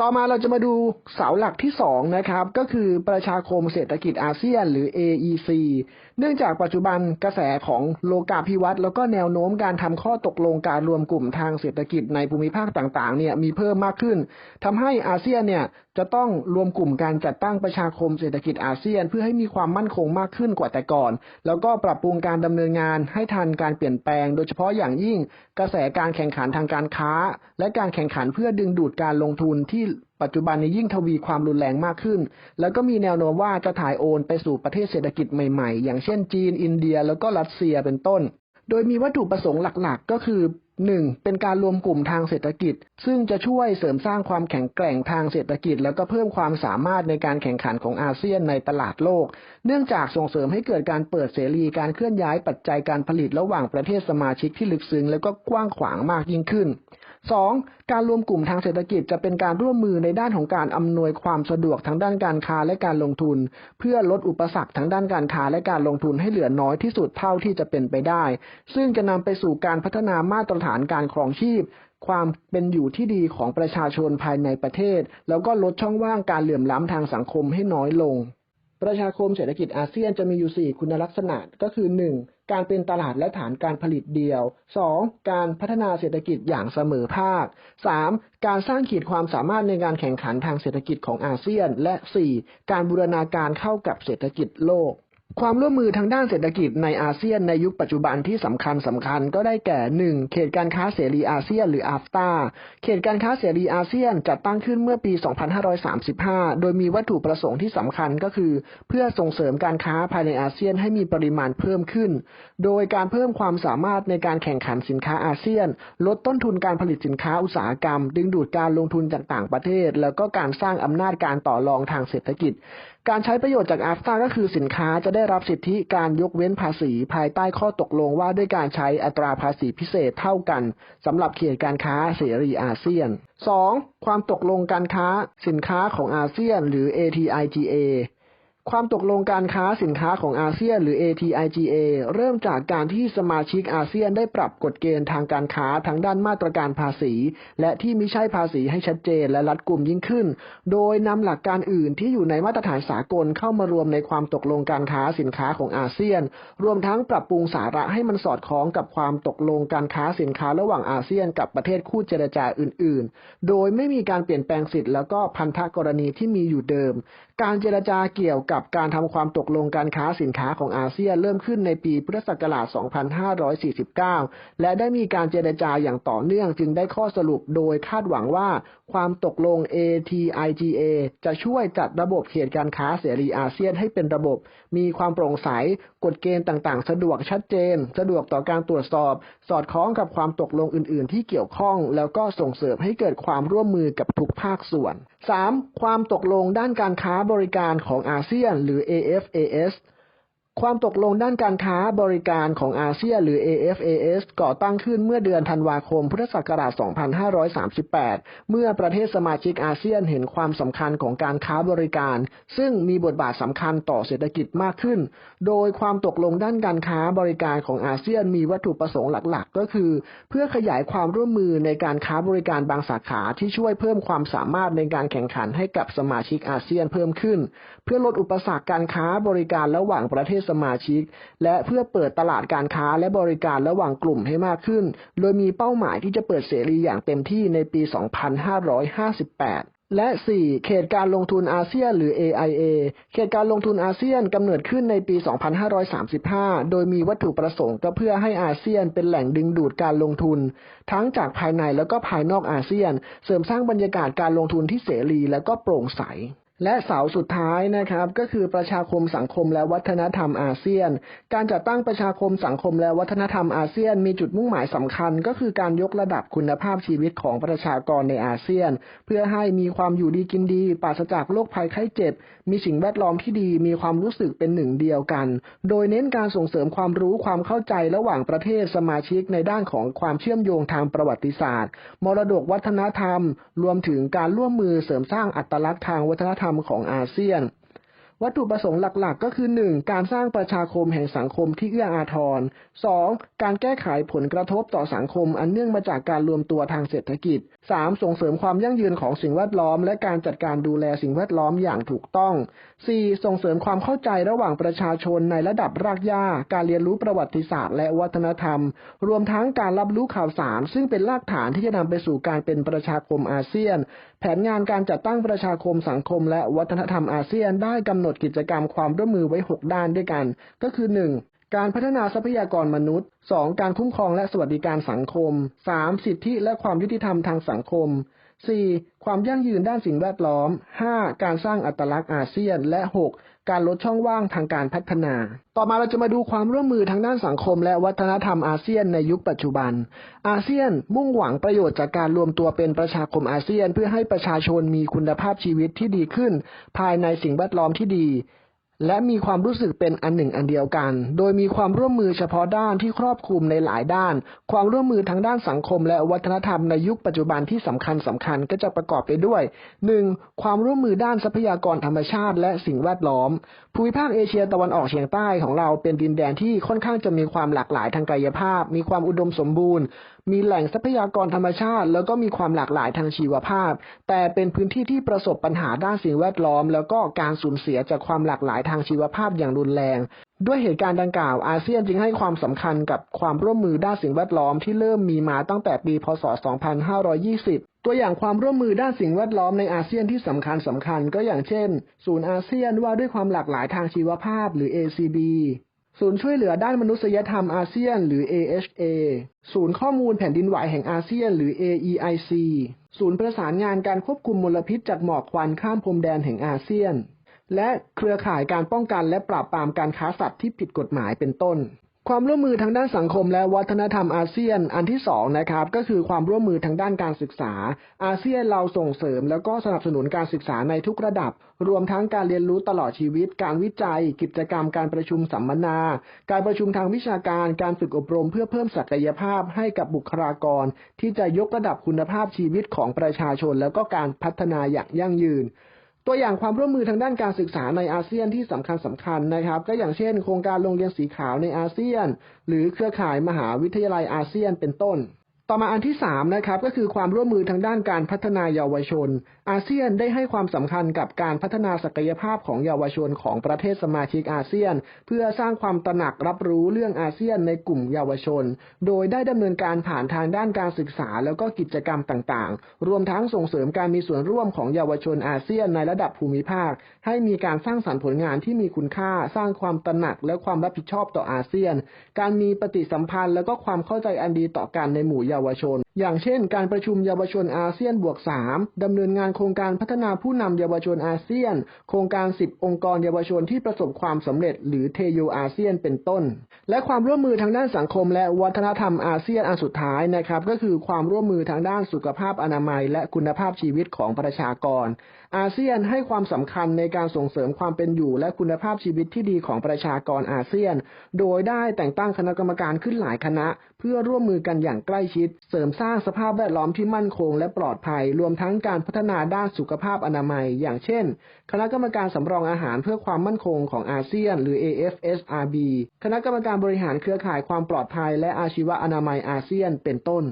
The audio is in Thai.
ต่อมาเราจะมาดูเสาหลักที่สองนะครับ ก็คือประชาคมเศรษฐกิจอาเซียนหรือ AEC เนื่องจากปัจจุบันกระแสของโลกาภิวัตน์แล้วก็แนวโน้มการทำข้อตกลงการรวมกลุ่มทางเศรษฐกิจในภูมิภาคต่างๆเนี่ยมีเพิ่มมากขึ้นทำให้อาเซียนเนี่ยจะต้องรวมกลุ่มการจัดตั้งประชาคมเศรษฐกิจอาเซียน เพื่อให้มีความมั่นคงมากขึ้นกว่าแต่ก่อน แล้วก็ปรับปรุงการดำเนินงานให้ทันการเปลี่ยนแปลง โดยเฉพาะอย่างยิ่งกระแสการแข่งขันทางการค้า และการแข่งขันเพื่อดึงดูดการลงทุนที่ ปัจจุบันนี้ยิ่งทวีความรุนแรงมากขึ้น แล้วก็มีแนวโน้มว่าจะถ่ายโอนไปสู่ประเทศเศรษฐกิจใหม่ๆ อย่างเช่นจีน อินเดีย แล้วก็รัสเซียเป็นต้น โดยมีวัตถุประสงค์หลักๆ ก็คือ 1. เป็นการรวมกลุ่มทางเศรษฐกิจ ซึ่งจะช่วยเสริมสร้างความแข็งแกร่งทางเศรษฐกิจ แล้วก็เพิ่มความสามารถในการแข่งขันของอาเซียนในตลาดโลก เนื่องจากส่งเสริมให้เกิดการเปิดเสรีการเคลื่อนย้ายปัจจัยการผลิตระหว่างประเทศสมาชิกที่ลึกซึ้งแล้วก็กว้างขวางมากยิ่งขึ้น 2. การรวมกลุ่มทางเศรษฐกิจจะเป็นการร่วมมือในด้านของการอำนวยความสะดวกทางด้านการค้าและการลงทุน เพื่อลดอุปสรรคทางด้านการค้าและการลงทุนให้เหลือน้อยที่สุดเท่าที่จะเป็นไปได้ ซึ่งจะนำไปสู่การพัฒนามาตรฐานการครองชีพ ความเป็นอยู่ที่ดีของประชาชนภายในประเทศ แล้วก็ลดช่องว่างการเหลื่อมล้ำทางสังคมให้น้อยลง ประชาคมเศรษฐกิจอาเซียนจะมีอยู่ 4 คุณลักษณะก็คือ 1. การเป็นตลาดและฐานการผลิตเดียว 2. การพัฒนาเศรษฐกิจอย่างเสมอภาค 3. การสร้างขีดความสามารถในการแข่งขันทางเศรษฐกิจของอาเซียน และ 4. การบูรณาการเข้ากับเศรษฐกิจโลก ความร่วมมือทางด้านเศรษฐกิจในอาเซียนในยุคปัจจุบันที่สำคัญสำคัญก็ได้แก่ 1. เขตการค้าเสรีอาเซียนหรืออาฟตาเขตการค้าเสรีอาเซียนจัดตั้งขึ้นเมื่อปี 2535 โดยมีวัตถุประสงค์ที่สำคัญก็คือ เพื่อส่งเสริมการค้าภายในอาเซียนให้มีปริมาณเพิ่มขึ้น โดยการเพิ่มความสามารถในการแข่งขันสินค้าอาเซียน ลดต้นทุนการผลิตสินค้าอุตสาหกรรม ดึงดูดการลงทุนจากต่างประเทศ แล้วก็การสร้างอำนาจการต่อรองทางเศรษฐกิจ การใช้ประโยชน์จากอาฟตาก็คือสินค้าจะได้รับสิทธิการยกเว้นภาษีภายใต้ข้อตกลงว่าด้วยการใช้อัตราภาษีพิเศษเท่ากันสำหรับเขตการค้าเสรีอาเซียน 2. ความตกลงการค้าสินค้าของอาเซียนหรือ ATIGA ความตกลงการค้าสินค้าของอาเซียนหรือ ATIGA เริ่มจากการที่สมาชิกอาเซียนได้ปรับกฎเกณฑ์ทางการค้าทั้งด้านมาตรการภาษี และที่ไม่ใช่ภาษีให้ชัดเจนและรัดกุมยิ่งขึ้น โดยนำหลักการอื่นที่อยู่ในมาตรฐานสากลเข้ามารวมในความตกลงการค้าสินค้าของอาเซียน รวมทั้งปรับปรุงสาระให้มันสอดคล้องกับความตกลงการค้าสินค้าระหว่างอาเซียนกับประเทศคู่เจรจาอื่น ๆ โดยไม่มีการเปลี่ยนแปลงสิทธิแล้วก็พันธกรณีที่มีอยู่เดิม การเจรจาเกี่ยวกับกับการทำความตกลงการค้าสินค้าของอาเซียนเริ่มขึ้นในปีพุทธศักราช 2549 และได้มีการเจรจาอย่างต่อเนื่องจึงได้ข้อสรุปโดยคาดหวังว่า ความตกลง ATIGA จะช่วยจัดระบบเขตการค้าเสรีอาเซียนให้เป็นระบบ มีความโปร่งใส กฎเกณฑ์ต่างๆ สะดวกชัดเจน สะดวกต่อการตรวจสอบ สอดคล้องกับความตกลงอื่น ๆ ที่เกี่ยวข้อง แล้วก็ส่งเสริมให้เกิดความร่วมมือกับทุกภาคส่วน 3. ความตกลงด้านการค้าบริการของอาเซียนหรือ AFAS ความตกลงด้านการค้าบริการของอาเซียนหรือ AFAS ก่อตั้งขึ้นเมื่อเดือนธันวาคม พุทธศักราช 2538 เมื่อประเทศสมาชิกอาเซียนเห็นความสำคัญของการค้าบริการ ซึ่งมีบทบาทสำคัญต่อเศรษฐกิจมากขึ้น โดยความตกลงด้านการค้าบริการของอาเซียนมีวัตถุประสงค์หลัก ๆ ก็คือ เพื่อขยายความร่วมมือในการค้าบริการบางสาขาที่ช่วยเพิ่มความสามารถในการแข่งขันให้กับสมาชิกอาเซียนเพิ่มขึ้น เพื่อลดอุปสรรคการค้าบริการระหว่างประเทศสมาชิก และเพื่อเปิดตลาดการค้าและบริการระหว่างกลุ่มให้มากขึ้น โดยมีเป้าหมายที่จะเปิดเสรีอย่างเต็มที่ในปี 2558และ 4. เขตการลงทุนอาเซียนหรือ AIA เขตการลงทุนอาเซียนกำเนิดขึ้นในปี 2535 โดยมีวัตถุประสงค์ก็เพื่อให้อาเซียนเป็นแหล่งดึงดูดการลงทุน ทั้งจากภายในแล้วก็ภายนอกอาเซียน เสริมสร้างบรรยากาศการลงทุนที่เสรีและก็โปร่งใส และเสาสุดท้ายนะครับก็คือประชาคมสังคมและวัฒนธรรมอาเซียน การจัดตั้งประชาคมสังคมและวัฒนธรรมอาเซียน มีจุดมุ่งหมายสำคัญ ก็คือการยกระดับคุณภาพชีวิตของประชากรในอาเซียน เพื่อให้มีความอยู่ดีกินดีปราศจากโรคภัยไข้เจ็บ มีสิ่งแวดล้อมที่ดี มีความรู้สึกเป็นหนึ่งเดียวกัน โดยเน้นการส่งเสริมความรู้ความเข้าใจระหว่างประเทศสมาชิกในด้านของความเชื่อมโยงทางประวัติศาสตร์ มรดกวัฒนธรรม รวมถึงการร่วมมือเสริมสร้างอัตลักษณ์ทางวัฒนธรรมของอาเซียน วัตถุประสงค์หลักๆ ก็คือ 1. การสร้างประชาคมแห่งสังคมที่เอื้ออาทร 2. การแก้ไขผลกระทบต่อสังคม อันเนื่องมาจากการรวมตัวทางเศรษฐกิจ 3. ส่งเสริมความยั่งยืนของสิ่งแวดล้อม และการจัดการดูแลสิ่งแวดล้อมอย่างถูกต้อง 4. ส่งเสริมความเข้าใจระหว่างประชาชนในระดับรากหญ้า การเรียนรู้ประวัติศาสตร์และวัฒนธรรม รวมทั้งการรับรู้ข่าวสาร ซึ่งเป็นรากฐานที่จะนำไปสู่การเป็นประชาคมอาเซียน แผนงานการจัดตั้งประชาคมสังคม และวัฒนธรรมอาเซียนได้กำหนดกิจกรรมความร่วมมือไว้ 6 ด้านด้วยกัน ก็คือ 1. การพัฒนาทรัพยากรมนุษย์ 2. การคุ้มครองและสวัสดิการสังคม 3. สิทธิและความยุติธรรมทางสังคม 4. ความยั่งยืนด้านสิ่งแวดล้อม 5. การสร้างอัตลักษณ์อาเซียน และ 6. การลดช่องว่างทางการพัฒนา ต่อมาเราจะมาดูความร่วมมือทางด้านสังคม และวัฒนธรรมอาเซียนในยุคปัจจุบัน อาเซียนมุ่งหวังประโยชน์จากการรวมตัวเป็นประชาคมอาเซียน เพื่อให้ประชาชนมีคุณภาพชีวิตที่ดีขึ้น ภายในสิ่งแวดล้อมที่ดี และมีความรู้สึกเป็นอันหนึ่งอันเดียวกัน โดยมีความร่วมมือเฉพาะด้านที่ครอบคลุมในหลายด้าน ความร่วมมือทางด้านสังคม และวัฒนธรรมในยุคปัจจุบันที่สำคัญสำคัญก็จะประกอบไปด้วย 1. ความร่วมมือด้านทรัพยากรธรรมชาติ และสิ่งแวดล้อม ภูมิภาคเอเชียตะวันออกเฉียงใต้ของเราเป็นดินแดนที่ค่อนข้างจะมีความหลากหลายทางกายภาพ มีความอุดมสมบูรณ์ มีแหล่งทรัพยากรธรรมชาติ แล้วก็มีความหลากหลายทางชีวภาพ แต่เป็นพื้นที่ที่ประสบปัญหาด้านสิ่งแวดล้อม แล้วก็การสูญเสียจากความหลากหลายทางชีวภาพอย่างรุนแรง ด้วยเหตุการณ์ดังกล่าวอาเซียนจึงให้ความสำคัญกับความร่วมมือด้านสิ่งแวดล้อมที่เริ่มมีมาตั้งแต่ปี พศ 2520ตัวอย่างความร่วมมือด้านสิ่งแวดล้อมในอาเซียนที่สำคัญสำคัญก็อย่างเช่น ศูนย์อาเซียนว่าด้วยความหลากหลายทางชีวภาพหรือ ACB ศูนย์ช่วยเหลือด้านมนุษยธรรมอาเซียน หรือ AHA ศูนย์ข้อมูลแผ่นดินไหวแห่งอาเซียน หรือ AEIC ศูนย์ประสานงานการควบคุมมลพิษจากหมอกควันข้ามพรมแดนแห่งอาเซียน และเครือข่ายการป้องกันและปราบปรามการค้าสัตว์ที่ผิดกฎหมายเป็นต้น ความร่วมมือทางด้านสังคมและวัฒนธรรมอาเซียนอันที่สองนะครับก็คือความร่วมมือทางด้านการศึกษา อาเซียนเราส่งเสริม แล้วก็สนับสนุนการศึกษาในทุกระดับ รวมทั้งการเรียนรู้ตลอดชีวิต การวิจัย กิจกรรมการประชุมสัมมนา การประชุมทางวิชาการ การฝึกอบรมเพื่อเพิ่มศักยภาพให้กับบุคลากร ที่จะยกระดับคุณภาพชีวิตของประชาชน แล้วก็การพัฒนาอย่างยั่งยืน ตัวอย่างความร่วมมือทางด้านการศึกษาในอาเซียนที่สำคัญสำคัญนะครับ ก็อย่างเช่น โครงการโรงเรียนสีขาวในอาเซียน หรือเครือข่ายมหาวิทยาลัยอาเซียนเป็นต้น ต่อมาอันที่3นะครับก็คือความร่วมมือทางด้านการพัฒนาเยาวชน อาเซียนได้ให้ความสำคัญกับการพัฒนาศักยภาพของเยาวชนของประเทศสมาชิกอาเซียน เพื่อสร้างความตระหนักรับรู้เรื่องอาเซียนในกลุ่มเยาวชน โดยได้ดำเนินการผ่านทางด้านการศึกษาแล้วก็กิจกรรมต่างๆ รวมทั้งส่งเสริมการมีส่วนร่วมของเยาวชนอาเซียนในระดับภูมิภาค ให้มีการสร้างสรรค์ผลงานที่มีคุณค่า สร้างความตระหนักและความรับผิดชอบต่ออาเซียน การมีปฏิสัมพันธ์ แล้วก็ความเข้าใจอันดีต่อกันในหมู่เยาวชน อย่างเช่น การประชุมเยาวชนอาเซียนบวก 3 ดำเนินงานโครงการพัฒนาผู้นำเยาวชนอาเซียน โครงการ 10 องค์กรเยาวชนที่ประสบความสำเร็จ หรือเทโยอาเซียนเป็นต้น และความร่วมมือทางด้านสังคม และวัฒนธรรมอาเซียนอันสุดท้ายนะครับ ก็คือความร่วมมือทางด้านสุขภาพอนามัย และคุณภาพชีวิตของประชากร อาเซียนให้ความสำคัญในการส่งเสริมความเป็นอยู่ และคุณภาพชีวิตที่ดีของประชากรอาเซียน โดยได้แต่งตั้งคณะกรรมการขึ้นหลายคณะ เพื่อร่วมมือกันอย่างใกล้ชิด เสริมสร้างสภาพแวดล้อมที่มั่นคงและปลอดภัย รวมทั้งการพัฒนาด้านสุขภาพอนามัย อย่างเช่น คณะกรรมการสำรองอาหารเพื่อความมั่นคงของอาเซียน หรือ AFSRB คณะกรรมการบริหารเครือข่ายความปลอดภัย และอาชีวอนามัยอาเซียน เป็นต้น